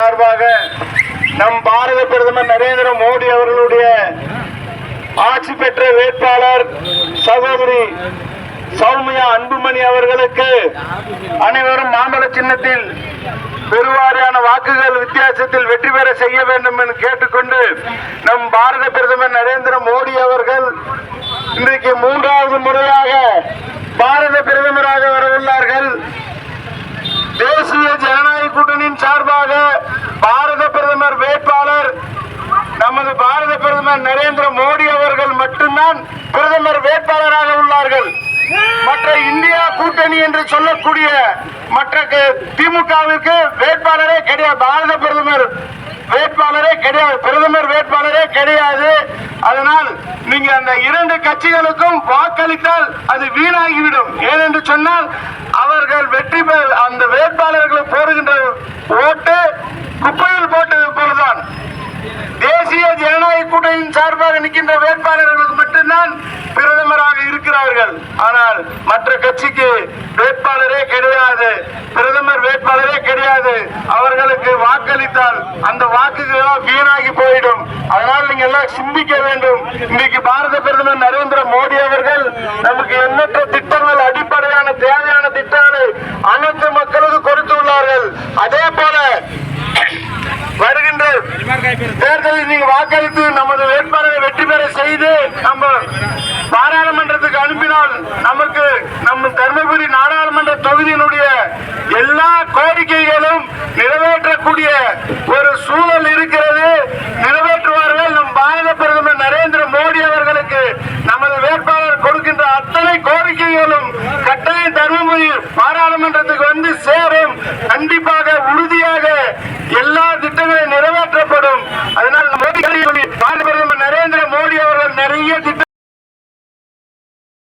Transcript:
சார்பாக நம் பாரத பிரதமர் நரேந்திர மோடி அவர்களுடைய ஆட்சி பெற்ற வேட்பாளர் சகோதரி சௌமியா அன்புமணி அவர்களுக்கு அனைவரும் மாம்பழ சின்னத்தில் பெருவாரியான வாக்குகள் வித்தியாசத்தில் வெற்றி பெற செய்ய வேண்டும் என்று கேட்டுக்கொண்டு நம் பாரத பிரதமர் நரேந்திர மோடி அவர்கள் இன்றைக்கு மூன்றாவது முறையாக பாரத பிரதமராக வரவுள்ளார்கள். தேசிய கூட்டணியின் சார்பாக பாரத பிரதமர் வேட்பாளர் நமது பாரத பிரதமர் நரேந்திர மோடி அவர்கள் மட்டும்தான் பிரதமர் வேட்பாளராக உள்ளார்கள். மற்ற இந்தியா கூட்டணி என்று சொல்லக்கூடிய மற்ற திமுகவிற்கு வேட்பாளரே கிடையாது. பாரத பிரதமர் வேட்பாளரே கிடையாது. பிரதமர் வேட்பாளரே கிடையாது. அதனால் நீங்க அந்த இரண்டு கட்சிகளுக்கும் வாக்களித்தால் அது வீணாகிவிடும். ஏனென்று சொன்னால் அவர்கள் வெற்றி பெற அந்த வேட்பாளர்களுக்கு போடுகின்ற ஓட்டு குப்பையில் போட்டது போலதான் தேசிய ஜனநாயக கூட்டணியின் இருக்கின்ற வேட்பாளர்களுக்கு மட்டும்தான் பிரதமராக இருக்கிறார்கள். ஆனால் மற்ற கட்சிக்கு வேட்பாளரே கிடையாது. பிரதமர் வேட்பாளரே கிடையாது. அவர்களுக்கு வாக்களித்தால் அந்த வாக்குகள் வீணாகி போயிடும். அதனால் நீங்க எல்லாம் சிந்திக்க வேண்டும். இன்னைக்கு பாரத பிரதமர் நரேந்திர மோடி அவர்கள் நமக்கு எண்ணற்ற திட்டங்கள் அடிப்படையான தேவையான திட்டங்களை அனைத்து மக்களுக்கு கொடுத்துள்ளார்கள். அதே தேர்தலில் நீங்க வாக்களித்து நமது வேட்பாளரை வெற்றி பெற செய்து நம்ம பாராளுமன்றத்துக்கு அனுப்பினால் நமக்கு நம்ம தருமபுரி நாடாளுமன்ற தொகுதியினுடைய எல்லா கோரிக்கைகளும் நிறைவேற்றக்கூடிய ஒரு சூழல் இருக்கிறது. நிறைவேற்றுவார்கள் நம் பாரத பிரதமர் நரேந்திர மோடி அவர்களுக்கு நமது வேட்பாளர் கொடுக்கின்ற அத்தனை கோரிக்கைகளும் கட்டாயம் தருமபுரி பாராளுமன்றத்துக்கு வந்து சேரும். கண்டிப்பாக